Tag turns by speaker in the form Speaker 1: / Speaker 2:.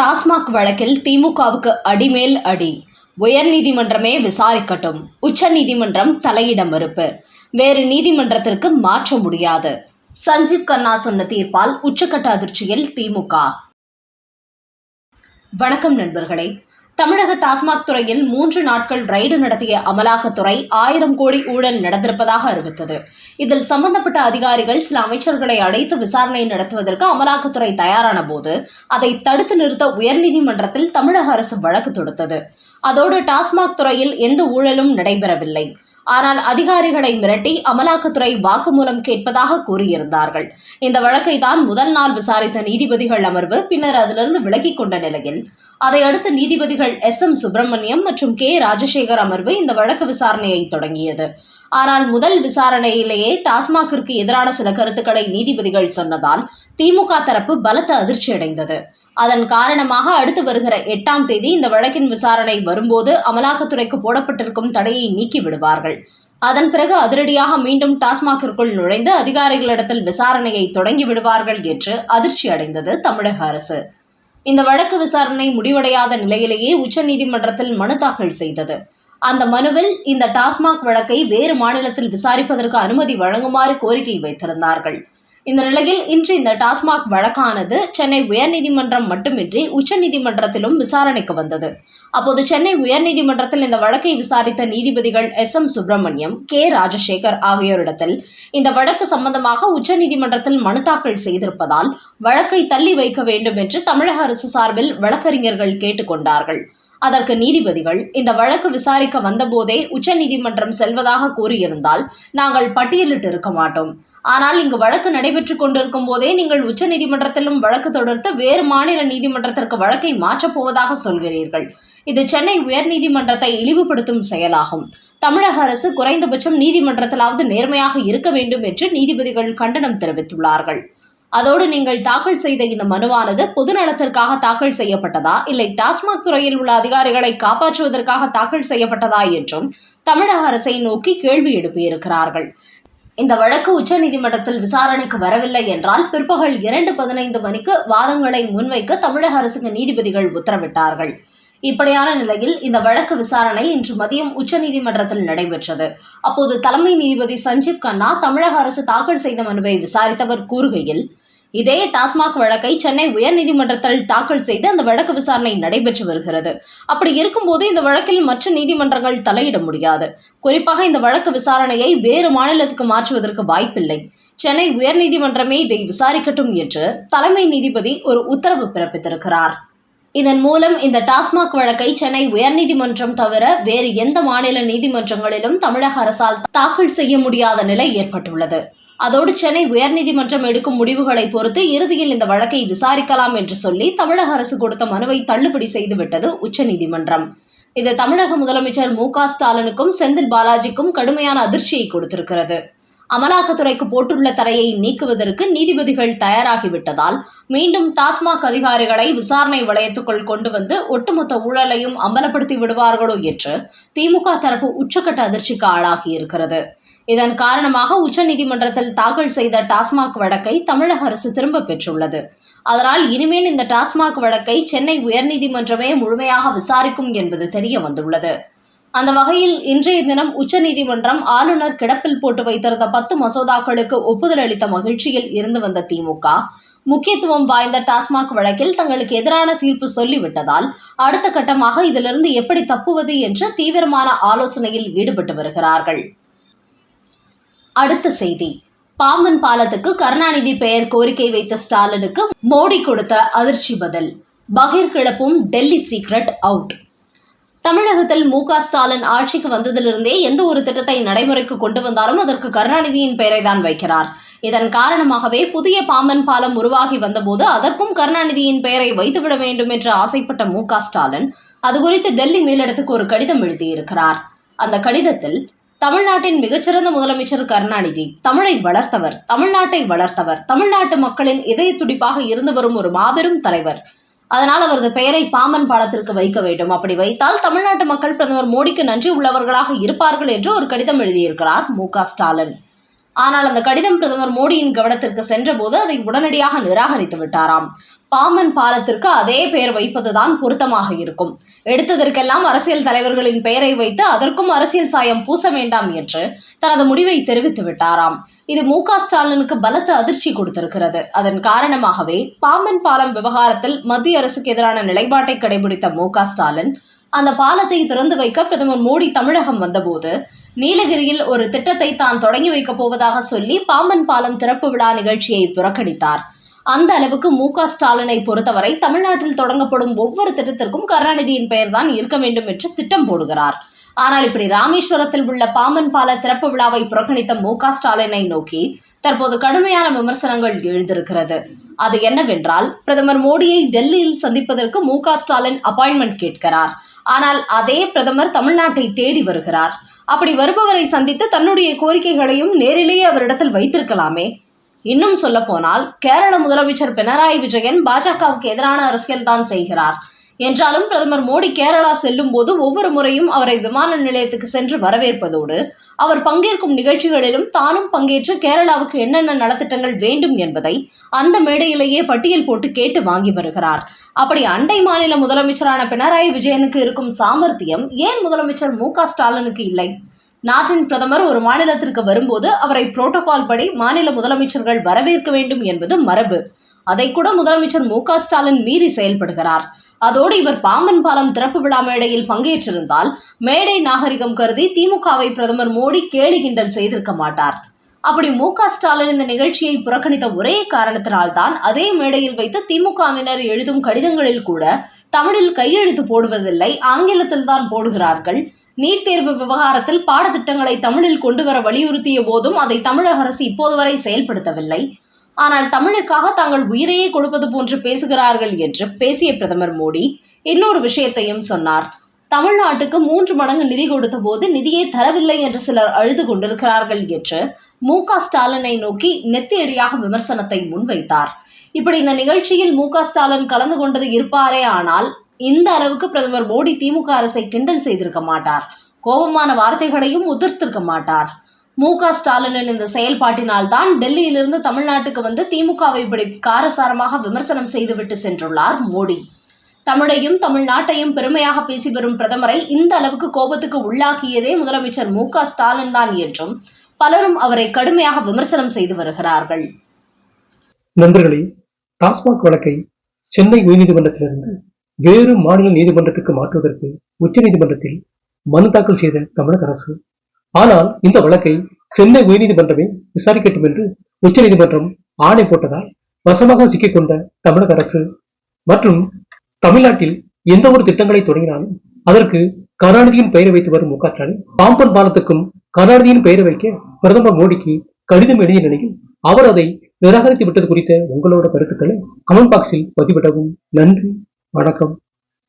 Speaker 1: டாஸ்மாக் வழக்கில் திமுகவுக்கு அடிமேல் அடி. உயர்நீதிமன்றமே விசாரிக்கட்டும். உச்சநீதிமன்றம் தலையிட மறுப்பு. வேறு நீதிமன்றத்திற்கு மாற்ற முடியாது. சஞ்சீவ் கண்ணா சொன்ன தீர்ப்பால் உச்சக்கட்ட அதிர்ச்சியில் திமுக. வணக்கம் நண்பர்களே. தமிழக டாஸ்மாக் துறையில் மூன்று நாட்கள் ரைடு நடத்திய அமலாக்கத்துறை ஆயிரம் கோடி ஊழல் நடந்திருப்பதாக அறிவித்தது. இதில் சம்பந்தப்பட்ட அதிகாரிகள் சில அமைச்சர்களை அழைத்து விசாரணை நடத்துவதற்கு அமலாக்கத்துறை தயாரான போது அதை தடுத்து நிறுத்த உயர்நீதிமன்றத்தில் தமிழக அரசு வழக்கு தொடுத்தது. அதோடு டாஸ்மாக் துறையில் எந்த ஊழலும் நடைபெறவில்லை. ஆனால் அதிகாரிகளை மிரட்டி அமலாக்கத்துறை வாக்குமூலம் கேட்பதாக கூறியிருந்தார்கள். இந்த வழக்கை தான் முதல் நாள் விசாரித்த நீதிபதிகள் அமர்வு பின்னர் அதிலிருந்து விலகிக் கொண்ட நிலையில் அதையடுத்து நீதிபதிகள் எஸ் எம் சுப்பிரமணியம் மற்றும் கே ராஜசேகர் அமர்வு இந்த வழக்கு விசாரணையை தொடங்கியது. ஆனால் முதல் விசாரணையிலேயே டாஸ்மாகிற்கு எதிரான சில கருத்துக்களை நீதிபதிகள் சொன்னதால் திமுக தரப்பு பலத்த அதிர்ச்சி அடைந்தது. அதன் காரணமாக அடுத்து வருகிற எட்டாம் தேதி இந்த வழக்கின் விசாரணை வரும்போது அமலாக்கத்துறைக்கு போடப்பட்டிருக்கும் தடையை நீக்கி விடுவார்கள். அதன் பிறகு அதிரடியாக மீண்டும் டாஸ்மாகிற்குள் நுழைந்து அதிகாரிகளிடத்தில் விசாரணையை தொடங்கி விடுவார்கள் என்று அதிர்ச்சி அடைந்தது தமிழக அரசு. இந்த வழக்கு விசாரணை முடிவடையாத நிலையிலேயே உச்சநீதிமன்றத்தில் மனு தாக்கல் செய்தது. அந்த மனுவில் இந்த டாஸ்மாக் வழக்கை வேறு மாநிலத்தில் விசாரிப்பதற்கு அனுமதி வழங்குமாறு கோரிக்கை வைத்திருந்தார்கள். இந்த நிலையில் இன்று இந்த டாஸ்மாக் வழக்கானது சென்னை உயர்நீதிமன்றம் மட்டுமின்றி உச்சநீதிமன்றத்திலும் விசாரணைக்கு வந்தது. அப்போது சென்னை உயர்நீதிமன்றத்தில் இந்த வழக்கை விசாரித்த நீதிபதிகள் S M Subramaniam K Rajasekar ஆகியோரிடத்தில் இந்த வழக்கு சம்பந்தமாக உச்சநீதிமன்றத்தில் மனு தாக்கல் செய்திருப்பதால் வழக்கை தள்ளி வைக்க வேண்டும் என்று தமிழக அரசு சார்பில் வழக்கறிஞர்கள் கேட்டுக்கொண்டார்கள். அதற்கு நீதிபதிகள் இந்த வழக்கு விசாரிக்க வந்தபோதே உச்சநீதிமன்றம் செல்வதாக கூறியிருந்தால் நாங்கள் பட்டியலிட்டு இருக்க மாட்டோம். ஆனால் இங்கு வழக்கு நடைபெற்றுக் கொண்டிருக்கும் போதே நீங்கள் உச்சநீதிமன்றத்திலும் வழக்கு தொடர்த்து வேறு மாநில நீதிமன்றத்திற்கு வழக்கை மாற்றப் போவதாக சொல்கிறீர்கள். இது சென்னை உயர்நீதிமன்றத்தை இழிவுபடுத்தும் செயலாகும். தமிழக அரசு குறைந்தபட்சம் நீதிமன்றத்திலாவது நேர்மையாக இருக்க வேண்டும் என்று நீதிபதிகள் கண்டனம் தெரிவித்துள்ளார்கள். அதோடு நீங்கள் தாக்கல் செய்த இந்த மனுவானது பொதுநலத்திற்காக தாக்கல் செய்யப்பட்டதா? இல்லை டாஸ்மாக் துறையில் உள்ள அதிகாரிகளை காப்பாற்றுவதற்காக தாக்கல் செய்யப்பட்டதா என்றும் தமிழக அரசை நோக்கி கேள்வி எழுப்பியிருக்கிறார்கள். இந்த வழக்கு உச்சநீதிமன்றத்தில் விசாரணைக்கு வரவில்லை என்றால் பிற்பகல் இரண்டு பதினைந்து மணிக்கு வாதங்களை முன்வைக்க தமிழக அரசுக்கு நீதிபதிகள் உத்தரவிட்டார்கள். இப்படியான நிலையில் இந்த வழக்கு விசாரணை இன்று மதியம் உச்சநீதிமன்றத்தில் நடைபெற்றது. அப்போது தலைமை நீதிபதி சஞ்சீவ் கண்ணா தமிழக அரசு தாக்கல் செய்த மனுவை விசாரித்தவர் கூறுகையில் இதே டாஸ்மாக் வழக்கை சென்னை உயர்நீதிமன்றத்தில் தாக்கல் செய்து அந்த வழக்கு விசாரணை நடைபெற்று வருகிறது. அப்படி இருக்கும்போது இந்த வழக்கில் மற்ற நீதிமன்றங்கள் தலையிட முடியாது. குறிப்பாக இந்த வழக்கு விசாரணையை வேறு மாநிலத்துக்கு மாற்றுவதற்கு வாய்ப்பில்லை. சென்னை உயர்நீதிமன்றமே இதை விசாரிக்கட்டும் என்று தலைமை நீதிபதி ஒரு உத்தரவு பிறப்பித்திருக்கிறார். இதன் மூலம் இந்த டாஸ்மாக் வழக்கை சென்னை உயர்நீதிமன்றம் தவிர வேறு எந்த மாநில நீதிமன்றங்களிலும் தமிழக அரசால் தாக்கல் செய்ய முடியாத நிலை ஏற்பட்டுள்ளது. அதோடு சென்னை உயர்நீதிமன்றம் எடுக்கும் முடிவுகளை பொறுத்து இறுதியில் இந்த வழக்கை விசாரிக்கலாம் என்று சொல்லி தமிழக அரசு கொடுத்த மனுவை தள்ளுபடி செய்துவிட்டது உச்சநீதிமன்றம். இது தமிழக முதலமைச்சர் மு க ஸ்டாலினுக்கும் செந்தில் பாலாஜிக்கும் கடுமையான அதிர்ச்சியை கொடுத்திருக்கிறது. அமலாக்கத்துறைக்கு போட்டுள்ள தடையை நீக்குவதற்கு நீதிபதிகள் தயாராகிவிட்டதால் மீண்டும் டாஸ்மாக் அதிகாரிகளை விசாரணை வளையத்துக்குள் கொண்டு வந்து ஒட்டுமொத்த ஊழலையும் அம்பலப்படுத்தி விடுவார்களோ என்று திமுக தரப்பு உச்சக்கட்ட அதிர்ச்சிக்கு ஆளாகியிருக்கிறது. இதன் காரணமாக உச்சநீதிமன்றத்தில் தாக்கல் செய்த டாஸ்மாக் வழக்கை தமிழக அரசு திரும்ப பெற்றுள்ளது. அதனால் இனிமேல் இந்த டாஸ்மாக் வழக்கை சென்னை உயர்நீதிமன்றமே முழுமையாக விசாரிக்கும் என்பது தெரிய வந்துள்ளது. அந்த வகையில் இன்றைய தினம் உச்சநீதிமன்றம் ஆளுநர் கிடப்பில் போட்டு வைத்திருந்த பத்து மசோதாக்களுக்கு ஒப்புதல் அளித்த மகிழ்ச்சியில் இருந்து வந்த திமுக முக்கியத்துவம் வாய்ந்த டாஸ்மாக் வழக்கில் தங்களுக்கு எதிரான தீர்ப்பு சொல்லிவிட்டதால் அடுத்த கட்டமாக இதிலிருந்து எப்படி தப்புவது என்று தீவிரமான ஆலோசனையில் ஈடுபட்டு வருகிறார்கள். அடுத்த செய்தி. பாம்பன் பாலத்துக்கு கருணாநிதி பெயர் கோரிக்கை வைத்த ஸ்டாலினுக்கு மோடி கொடுத்த அதிர்ச்சி பதில். பகீர் கிளப்பும் டெல்லி சீக்ரெட் அவுட். தமிழகத்தில் மு க ஸ்டாலின் ஆட்சிக்கு வந்ததிலிருந்தே எந்த ஒரு திட்டத்தை நடைமுறைக்கு கொண்டு வந்தாலும் அதற்கு கருணாநிதியின் பெயரை தான் வைக்கிறார். இதன் காரணமாகவே புதிய பாம்பன் பாலம் உருவாகி வந்தபோது அதற்கும் கருணாநிதியின் பெயரை வைத்துவிட வேண்டும் என்று ஆசைப்பட்ட மு க ஸ்டாலின் அது குறித்து டெல்லி மேலிடத்துக்கு ஒரு கடிதம் எழுதியிருக்கிறார். அந்த கடிதத்தில் தமிழ்நாட்டின் மிகச்சிறந்த முதலமைச்சர் கருணாநிதி தமிழை வளர்த்தவர் தமிழ்நாட்டை வளர்த்தவர் தமிழ்நாட்டு மக்களின் இதய துடிப்பாக இருந்து வரும் ஒரு மாபெரும் தலைவர் அதனால் அவரது பெயரை பாமன் பாலத்திற்கு வைக்க வேண்டும். அப்படி வைத்தால் தமிழ்நாட்டு மக்கள் பிரதமர் மோடிக்கு நன்றி உள்ளவர்களாக இருப்பார்கள் என்று ஒரு கடிதம் எழுதியிருக்கிறார் மு. ஸ்டாலின். ஆனால் அந்த கடிதம் பிரதமர் மோடியின் கவனத்திற்கு சென்றபோது அதை உடனடியாக நிராகரித்து விட்டாராம். பாம்பன் பாலத்திற்கு அதே பெயர் வைப்பதுதான் பொருத்தமாக இருக்கும். எடுத்ததற்கெல்லாம் அரசியல் தலைவர்களின் பெயரை வைத்து அதற்கும் அரசியல் சாயம் பூச வேண்டாம் என்று தனது முடிவை தெரிவித்து விட்டாராம். இது மு க ஸ்டாலினுக்கு பலத்த அதிர்ச்சி கொடுத்திருக்கிறது. அதன் காரணமாகவே பாம்பன் பாலம் விவகாரத்தில் மத்திய அரசுக்கு எதிரான நிலைப்பாட்டை கடைபிடித்த மு க ஸ்டாலின் அந்த பாலத்தை திறந்து வைக்க பிரதமர் மோடி தமிழகம் வந்தபோது நீலகிரியில் ஒரு திட்டத்தை தான் தொடங்கி வைக்கப் போவதாக சொல்லி பாம்பன் பாலம் திறப்பு விழா நிகழ்ச்சியை புறக்கணித்தார். அந்த அளவுக்கு மு க ஸ்டாலினை பொறுத்தவரை தமிழ்நாட்டில் தொடங்கப்படும் ஒவ்வொரு திட்டத்திற்கும் கருணாநிதியின் பெயர்தான் இருக்க வேண்டும் என்று திட்டம் போடுகிறார். ஆனால் இப்படி ராமேஸ்வரத்தில் உள்ள பாமன் பால திறப்பு விழாவை புறக்கணித்த மு க ஸ்டாலினை நோக்கி தற்போது கடுமையான விமர்சனங்கள் எழுந்திருக்கிறது. அது என்னவென்றால் பிரதமர் மோடியை டெல்லியில் சந்திப்பதற்கு மு க ஸ்டாலின் அப்பாயின்மெண்ட் கேட்கிறார். ஆனால் அதே பிரதமர் தமிழ்நாட்டை தேடி வருகிறார். அப்படி வருபவரை சந்தித்து தன்னுடைய கோரிக்கைகளையும் நேரிலேயே அவரிடத்தில் வைத்திருக்கலாமே. இன்னும் சொல்ல போனால் கேரள முதலமைச்சர் பினராயி விஜயன் பாஜகவுக்கு எதிரான அரசியல் தான் செய்கிறார். என்றாலும் பிரதமர் மோடி கேரளா செல்லும் போது ஒவ்வொரு முறையும் அவரை விமான நிலையத்துக்கு சென்று வரவேற்பதோடு அவர் பங்கேற்கும் நிகழ்ச்சிகளிலும் தானும் பங்கேற்று கேரளாவுக்கு என்னென்ன நலத்திட்டங்கள் வேண்டும் என்பதை அந்த மேடையிலேயே பட்டியல் போட்டு கேட்டு வாங்கி வருகிறார். அப்படி அண்டை மாநில முதலமைச்சரான பினராயி விஜயனுக்கு இருக்கும் சாமர்த்தியம் ஏன் முதலமைச்சர் மு ஸ்டாலினுக்கு இல்லை? நாட்டின் பிரதமர் ஒரு மாநிலத்திற்கு வரும்போது அவரை புரோட்டோகால் படி மாநில முதலமைச்சர்கள் வரவேற்க வேண்டும் என்பது மரபு. அதை கூட முதலமைச்சர் மு ஸ்டாலின் மீறி செயல்படுகிறார். அதோடு இவர் பாம்பன் பாலம் திறப்பு விழா மேடையில் பங்கேற்றிருந்தால் மேடை நாகரிகம் கருதி திமுகவை பிரதமர் மோடி கேலி கிண்டல் செய்திருக்க மாட்டார். அப்படி மு ஸ்டாலின் இந்த நிகழ்ச்சியை புறக்கணித்த ஒரே காரணத்தினால்தான் அதே மேடையில் வைத்து திமுகவினர் எழுதும் கடிதங்களில் கூட தமிழில் கையெழுத்து போடுவதில்லை ஆங்கிலத்தில் தான் போடுகிறார்கள். நீட் தேர்வு விவகாரத்தில் பாடத்திட்டங்களை தமிழில் கொண்டு வர வலியுறுத்திய போதும் அதை தமிழக அரசு இப்போது வரை செயல்படுத்தவில்லை. ஆனால் தமிழுக்காக தாங்கள் உயிரையே கொடுப்பது போன்று பேசுகிறார்கள் என்று பேசிய பிரதமர் மோடி இன்னொரு விஷயத்தையும் சொன்னார். தமிழ்நாட்டுக்கு மூன்று மடங்கு நிதி கொடுத்த போது நிதியை தரவில்லை என்று சிலர் அழுது கொண்டிருக்கிறார்கள் என்று மு க ஸ்டாலினை நோக்கி நெத்தியடியாக விமர்சனத்தை முன்வைத்தார். இப்படி இந்த நிகழ்ச்சியில் மு க ஸ்டாலின் கலந்து கொண்டது இருப்பாரே ஆனால் இந்த அளவுக்கு பிரதமர் மோடி திமுக அரசை கிண்டல் செய்திருக்க மாட்டார். கோபமான வார்த்தைகளையும் உதிர்த்திருக்க மாட்டார். மு க ஸ்டாலினின் இந்த செயல்பாட்டினால் தான் டெல்லியிலிருந்து தமிழ்நாட்டுக்கு வந்து திமுகவை இப்படி காரசாரமாக விமர்சனம் செய்துவிட்டு சென்றுள்ளார் மோடி. தமிழையும் தமிழ்நாட்டையும் பெருமையாக பேசி வரும் பிரதமரை இந்த அளவுக்கு கோபத்துக்கு உள்ளாக்கியதே முதலமைச்சர் மு க ஸ்டாலின் தான் என்றும் பலரும் அவரை கடுமையாக விமர்சனம் செய்து வருகிறார்கள்.
Speaker 2: நண்பர்களே டாஸ்மாக் வழக்கை சென்னை உயர்நீதிமன்றத்திலிருந்து வேறு மாநில நீதிமன்றத்துக்கு மாற்றுவதற்கு உச்சநீதிமன்றத்தில் மனு தாக்கல் செய்த தமிழக அரசு. ஆனால் இந்த வழக்கை சென்னை உயர்நீதிமன்றமே விசாரிக்கட்டும் என்று உச்சநீதிமன்றம் ஆணை போட்டதால் வசமாக சிக்கிக்கொண்ட தமிழக அரசு. மற்றும் தமிழ்நாட்டில் எந்த ஒரு திட்டங்களை தொடங்கினாலும் அதற்கு கருணாநிதியின் பெயரை வைத்து வரும் மு க ஸ்டாலின் பாம்பன் பாலத்துக்கும் கருணாநிதியின் பெயரை வைக்க பிரதமர் மோடிக்கு கடிதம் எழுதிய நிலையில் அவர் அதை நிராகரித்து விட்டது குறித்த உங்களோட கருத்துக்களை கமெண்ட் பாக்ஸில் பதிவிடவும். நன்றி. வணக்கம்.